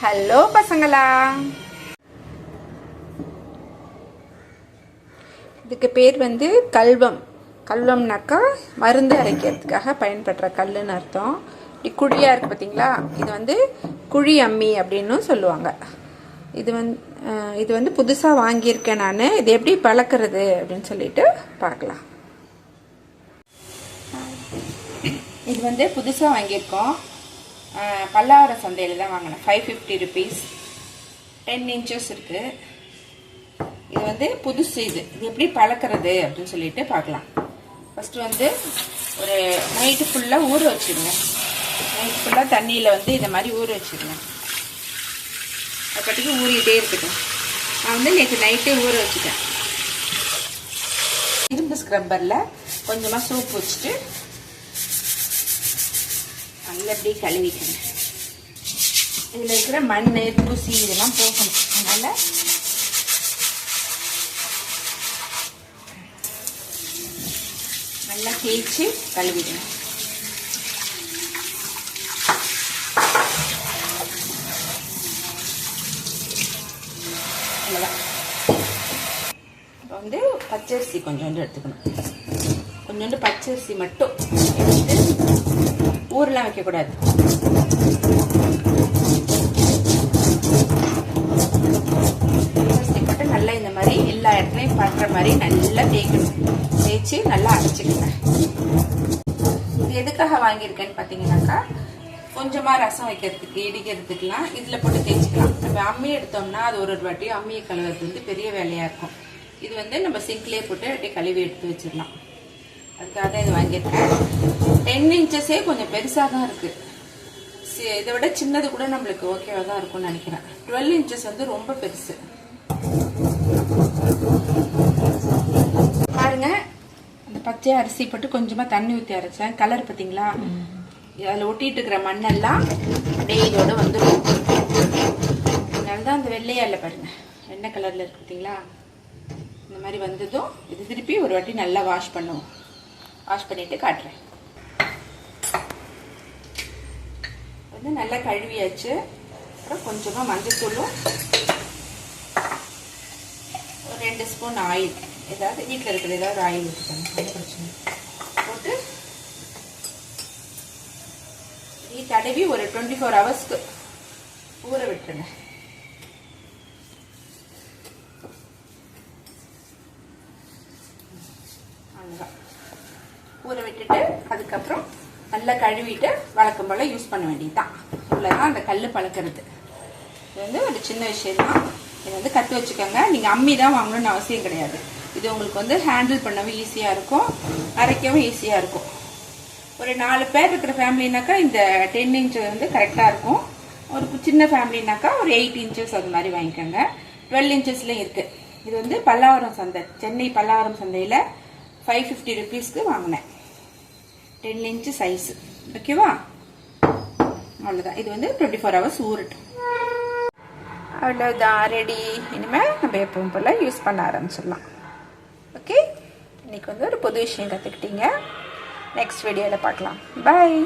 Hello பசங்களா இதுக்கு பேர் வந்து கல்வம். கல்வம்னாக்கா மருந்து அரைக்கிறதுக்காக பயன்படுற கல்லுன்னு அர்த்தம். இப்படி குழியாக இருக்குது பார்த்தீங்களா இது வந்து குழி அம்மி அப்படின்னும் சொல்லுவாங்க. இது வந்து இது வந்து புதுசாக வாங்கியிருக்கேன் நான். இது எப்படி பழக்கிறது அப்படின்னு சொல்லிட்டு பார்க்கலாம். இது வந்து புதுசாக வாங்கியிருக்கோம். பல்லாவர சந்தையில் தான் வாங்கினேன். Five fifty rupees ten inches இருக்குது இது வந்து புதுசு இது. இது எப்படி பழக்கிறது அப்படின்னு சொல்லிட்டு பார்க்கலாம். ஃபஸ்ட்டு வந்து ஒரு நைட்டு ஃபுல்லாக ஊற வச்சுருங்க. நைட்டு ஃபுல்லாக தண்ணியில் வந்து இந்த மாதிரி ஊற வச்சுருங்க. அது பாட்டுக்கு ஊறிக்கிட்டே இருக்கட்டும். நான் வந்து நேற்று நைட்டே ஊற வச்சுட்டேன். இரும்பு ஸ்க்ரப்பரில் கொஞ்சமாக சோப்பு வச்சுட்டு நல்லா அப்படியே கழுவிக்கணும் இதில் இருக்கிற மண் தூசி இதெல்லாம் போகணும். அதனால் நல்லா தேய்ச்சி கழுவிடணும். அவ்வளோதான் இப்போ வந்து பச்சரிசி கொஞ்சோண்டு எடுத்துக்கணும். கொஞ்சோண்டு பச்சரிசி மட்டும் எடுத்து ஊரெலாம் வைக்கக்கூடாது. மட்டும் நல்லா இந்த மாதிரி எல்லா இடத்துலையும் பண்ணுற மாதிரி நல்லா தேய்க்கணும். தேய்ச்சி நல்லா அரைச்சிக்கிறேன் இது எதுக்காக வாங்கியிருக்கேன்னு பார்த்தீங்கன்னாக்கா கொஞ்சமாக ரசம் வைக்கிறதுக்கு இடிக்கிறதுக்கெலாம் இதில் போட்டு தேய்ச்சிக்கலாம். நம்ம அம்மி எடுத்தோம்னா அது ஒரு ஒரு வாட்டியும் அம்மியை கழுவுறது வந்து பெரிய வேலையாக இருக்கும். இது வந்து நம்ம சிங்க்லேயே போட்டு அப்படியே கழுவி எடுத்து வச்சிடலாம். அதுக்காக தான் இது வாங்கியிருக்கேன். டென் இன்ச்சஸே கொஞ்சம் பெருசாக தான் இருக்குது இதை விட சின்னது கூட நம்மளுக்கு ஓகேவாக தான் இருக்கும்னு நினைக்கிறேன். டுவெல் இன்ச்சஸ் வந்து ரொம்ப பெருசு. பாருங்க அந்த பச்சை அரிசி போட்டு கொஞ்சமாக தண்ணி ஊற்றி அரைச்சேன். கலர் பார்த்தீங்களா? அதில் ஒட்டிட்டு இருக்கிற மண்ணெல்லாம் அப்படியே இதோட வந்துடும் அதனால தான் அந்த வெள்ளையா இல்லை பாருங்க. என்ன கலரில் இருக்கு பார்த்தீங்களா? இந்த மாதிரி வந்ததும் இது திருப்பி ஒரு வாட்டி நல்லா வாஷ் பண்ணுவோம். வாஷ் பண்ணிட்டு காட்டுறேன். வந்து நல்லா கழுவியாச்சு. அப்புறம் கொஞ்சமாக மஞ்சத்தூளும் ஒரு ரெண்டு ஸ்பூன் ஆயில். ஏதாவது வீட்டில் இருக்கிற ஏதாவது ஆயில் ஊற்றிக்கணும் பிரச்சனை போட்டு நீ தடவி ஒரு டுவெண்ட்டி ஃபோர் ஹவர்ஸ்க்கு ஊற விட்டுருங்க. ஊற விட்டுட்டு அதுக்கப்புறம் நல்லா கழுவிட்டு வழக்கம் போல் யூஸ் பண்ண வேண்டியதுதான். இவ்வளோதான் அந்த கல் பழக்கிறது. இது வந்து ஒரு சின்ன விஷயம் தான் இதை வந்து கற்று வச்சுக்கோங்க. நீங்கள் அம்மி தான் வாங்கணும்னு அவசியம் கிடையாது. இது உங்களுக்கு வந்து ஹேண்டில் பண்ணவும் ஈஸியாக இருக்கும். அரைக்கவும் ஈஸியாக இருக்கும். ஒரு நாலு பேர் இருக்கிற ஃபேமிலினாக்கா இந்த டென் இன்ச் வந்து கரெக்டாக இருக்கும். ஒரு சின்ன ஃபேமிலினாக்கா ஒரு எயிட் இன்ச்சஸ் அது மாதிரி வாங்கிக்கோங்க. டுவெல் இன்ச்சஸ்லையும் இருக்குது இது வந்து பல்லாவரம் சந்தை. சென்னை பல்லாவரம் சந்தையில் ஃபைவ் ஃபிஃப்டி ருபீஸ்க்கு வாங்கினேன். டென் இன்ச்சு சைஸு ஓகேவா அவ்வளோதான் இது வந்து டுவெண்ட்டி ஃபோர் ஹவர்ஸ் ஊறட்டும். அவ்வளோதான் ரெடி இனிமேல் நம்ம எப்பவும் போல் யூஸ் பண்ண ஆரம்பிச்சிடலாம். ஓகே இன்னைக்கு வந்து ஒரு புது விஷயம் கற்றுக்கிட்டீங்க நெக்ஸ்ட் வீடியோவில் பார்க்கலாம். பாய்